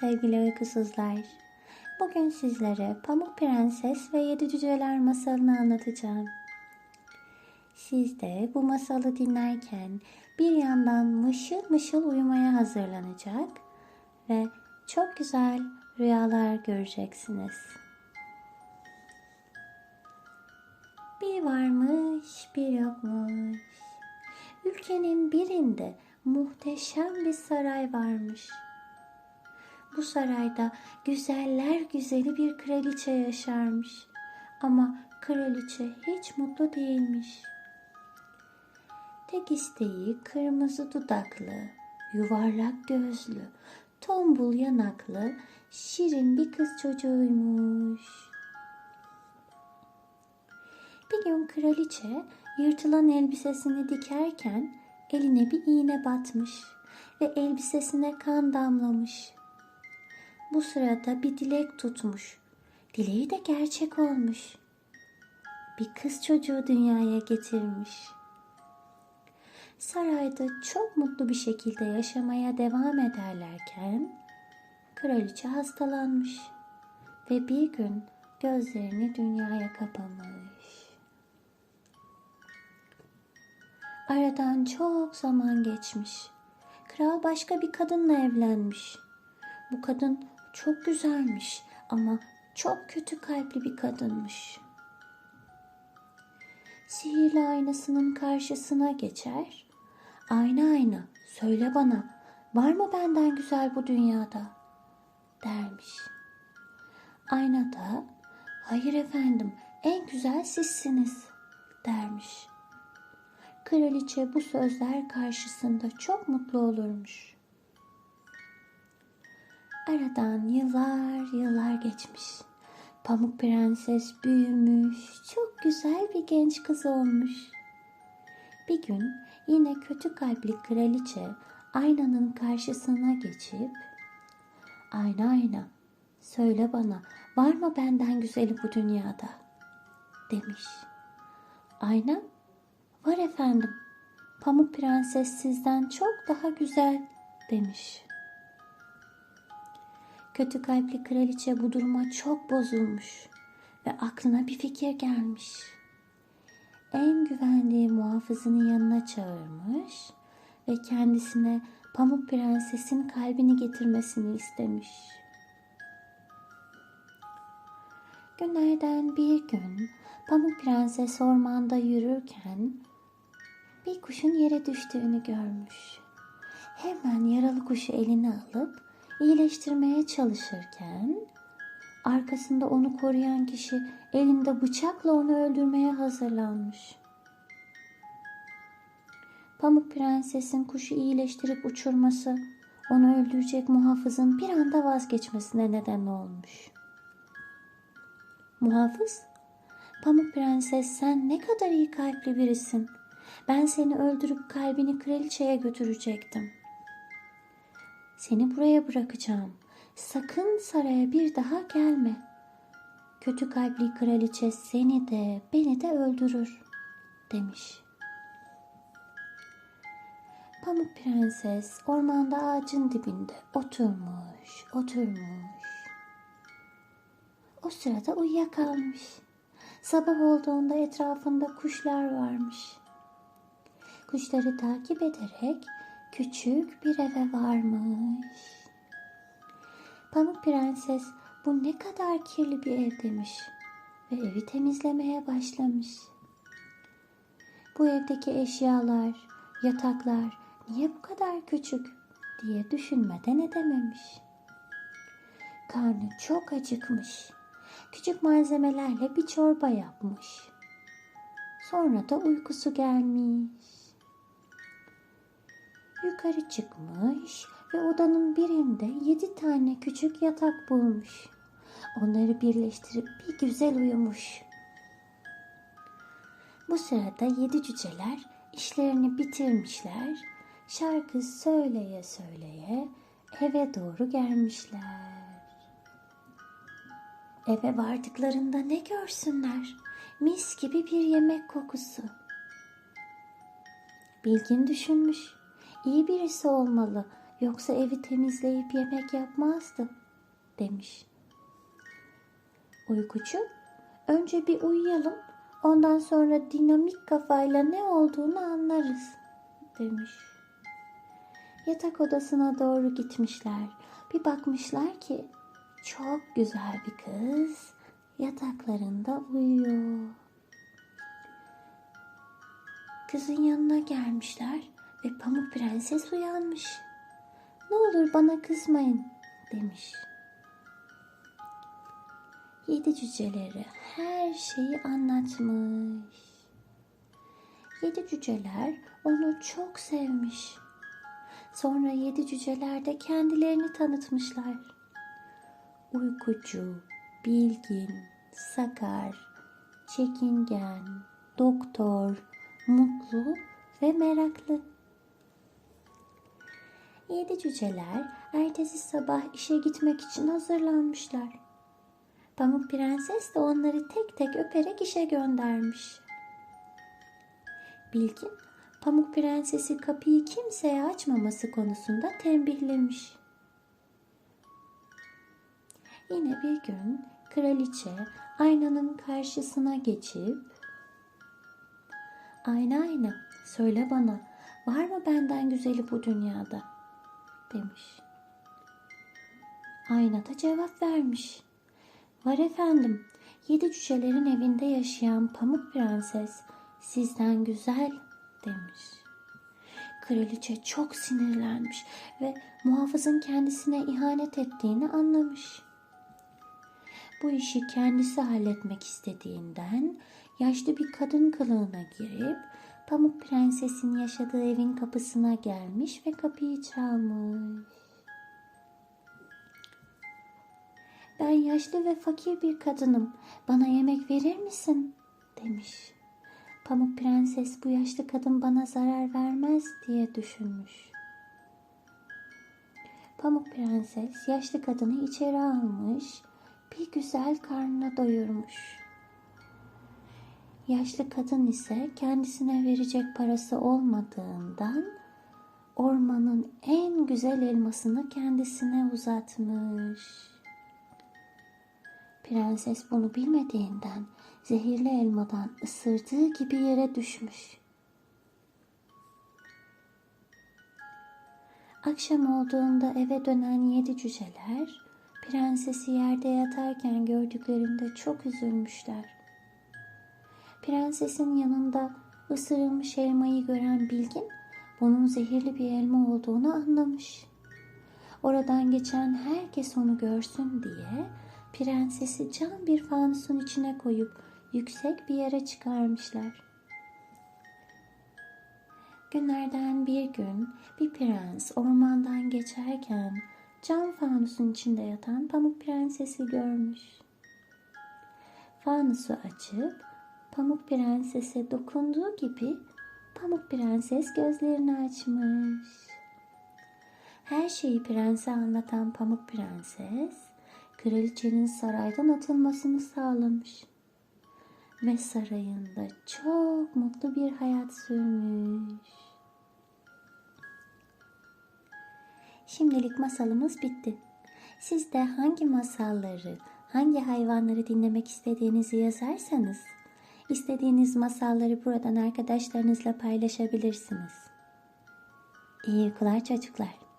sevgili uykusuzlar. Bugün sizlere Pamuk Prenses ve Yedi Cüceler masalını anlatacağım. Siz de bu masalı dinlerken bir yandan mışıl mışıl uyumaya hazırlanacak ve çok güzel rüyalar göreceksiniz. Bir varmış, bir yokmuş. Ülkenin birinde muhteşem bir saray varmış. Bu sarayda güzeller güzeli bir kraliçe yaşarmış. Ama kraliçe hiç mutlu değilmiş. Tek isteği kırmızı dudaklı, yuvarlak gözlü, tombul yanaklı, şirin bir kız çocuğuymuş. Bir gün kraliçe yırtılan elbisesini dikerken eline bir iğne batmış ve elbisesine kan damlamış. Bu sırada bir dilek tutmuş. Dileği de gerçek olmuş. Bir kız çocuğu dünyaya getirmiş. Sarayda çok mutlu bir şekilde yaşamaya devam ederlerken kraliçe hastalanmış ve bir gün gözlerini dünyaya kapamış. Aradan çok zaman geçmiş. Kral başka bir kadınla evlenmiş. Bu kadın çok güzelmiş ama çok kötü kalpli bir kadınmış. Sihirli aynasının karşısına geçer. Ayna ayna söyle bana var mı benden güzel bu dünyada? dermiş. Ayna da hayır efendim en güzel sizsiniz dermiş. Kraliçe bu sözler karşısında çok mutlu olurmuş. Aradan yıllar yıllar geçmiş. Pamuk Prenses büyümüş, çok güzel bir genç kız olmuş. Bir gün yine kötü kalpli kraliçe aynanın karşısına geçip Ayna ayna söyle bana var mı benden güzeli bu dünyada demiş. Ayna var efendim Pamuk Prenses sizden çok daha güzel demiş. Kötü kalpli kraliçe bu duruma çok bozulmuş ve aklına bir fikir gelmiş. En güvendiği muhafızını yanına çağırmış ve kendisine Pamuk Prenses'in kalbini getirmesini istemiş. Günlerden bir gün Pamuk Prenses ormanda yürürken bir kuşun yere düştüğünü görmüş. Hemen yaralı kuşu eline alıp iyileştirmeye çalışırken arkasında onu koruyan kişi elinde bıçakla onu öldürmeye hazırlanmış. Pamuk Prenses'in kuşu iyileştirip uçurması onu öldürecek muhafızın bir anda vazgeçmesine neden olmuş. Muhafız, Pamuk Prenses sen ne kadar iyi kalpli birisin. Ben seni öldürüp kalbini kraliçeye götürecektim. Seni buraya bırakacağım. Sakın saraya bir daha gelme. Kötü kalpli kraliçe seni de beni de öldürür demiş. Pamuk Prenses ormanda ağacın dibinde oturmuş, oturmuş. O sırada uyuyakalmış. Sabah olduğunda etrafında kuşlar varmış. Kuşları takip ederek küçük bir eve varmış. Pamuk Prenses bu ne kadar kirli bir ev demiş ve evi temizlemeye başlamış. Bu evdeki eşyalar, yataklar niye bu kadar küçük diye düşünmeden edememiş. Karnı çok acıkmış. Küçük malzemelerle bir çorba yapmış. Sonra da uykusu gelmiş. Yukarı çıkmış ve odanın birinde yedi tane küçük yatak bulmuş. Onları birleştirip bir güzel uyumuş. Bu sırada yedi cüceler işlerini bitirmişler. Şarkı söyleye söyleye eve doğru gelmişler. Eve vardıklarında ne görsünler? Mis gibi bir yemek kokusu. Bilgin düşünmüş. İyi birisi olmalı Yoksa evi temizleyip yemek yapmazdı demiş. Uykucu, önce bir uyuyalım, ondan sonra dinamik kafayla ne olduğunu anlarız demiş. Yatak odasına doğru gitmişler. Bir bakmışlar ki çok güzel bir kız yataklarında uyuyor. Kızın yanına gelmişler ve Pamuk Prenses uyanmış. Ne olur bana kızmayın demiş. Yedi cüceleri her şeyi anlatmış. Yedi cüceler onu çok sevmiş. Sonra yedi cüceler de kendilerini tanıtmışlar. Uykucu, bilgin, sakar, çekingen, doktor, mutlu ve meraklı. Yedi cüceler ertesi sabah işe gitmek için hazırlanmışlar. Pamuk Prenses de onları tek tek öperek işe göndermiş. Bilgin, Pamuk Prenses'i kapıyı kimseye açmaması konusunda tembihlemiş. Yine bir gün kraliçe aynanın karşısına geçip Ayna ayna söyle bana var mı benden güzeli bu dünyada demiş. Ayna da cevap vermiş. Var efendim yedi cücelerin evinde yaşayan Pamuk Prenses sizden güzel demiş. Kraliçe çok sinirlenmiş ve muhafızın kendisine ihanet ettiğini anlamış. Bu işi kendisi halletmek istediğinden yaşlı bir kadın kılığına girip Pamuk Prenses'in yaşadığı evin kapısına gelmiş ve kapıyı çalmış. Ben yaşlı ve fakir bir kadınım. Bana yemek verir misin? demiş. Pamuk Prenses bu yaşlı kadın bana zarar vermez diye düşünmüş. Pamuk Prenses yaşlı kadını içeri almış, bir güzel karnına doyurmuş. Yaşlı kadın ise kendisine verecek parası olmadığından ormanın en güzel elmasını kendisine uzatmış. Prenses bunu bilmediğinden zehirli elmadan ısırdığı gibi yere düşmüş. Akşam olduğunda eve dönen yedi cüceler prensesi yerde yatarken gördüklerinde çok üzülmüşler. Prensesin yanında ısırılmış elmayı gören Bilgin bunun zehirli bir elma olduğunu anlamış. Oradan geçen herkes onu görsün diye prensesi cam bir fanusun içine koyup yüksek bir yere çıkarmışlar. Günlerden bir gün bir prens ormandan geçerken cam fanusun içinde yatan Pamuk Prenses'i görmüş. Fanusu açıp Pamuk Prenses'e dokunduğu gibi Pamuk Prenses gözlerini açmış. Her şeyi prense anlatan Pamuk Prenses, kraliçenin saraydan atılmasını sağlamış. Ve sarayında çok mutlu bir hayat sürmüş. Şimdilik masalımız bitti. Siz de hangi masalları, hangi hayvanları dinlemek istediğinizi yazarsanız, istediğiniz masalları buradan arkadaşlarınızla paylaşabilirsiniz. İyi uykular çocuklar.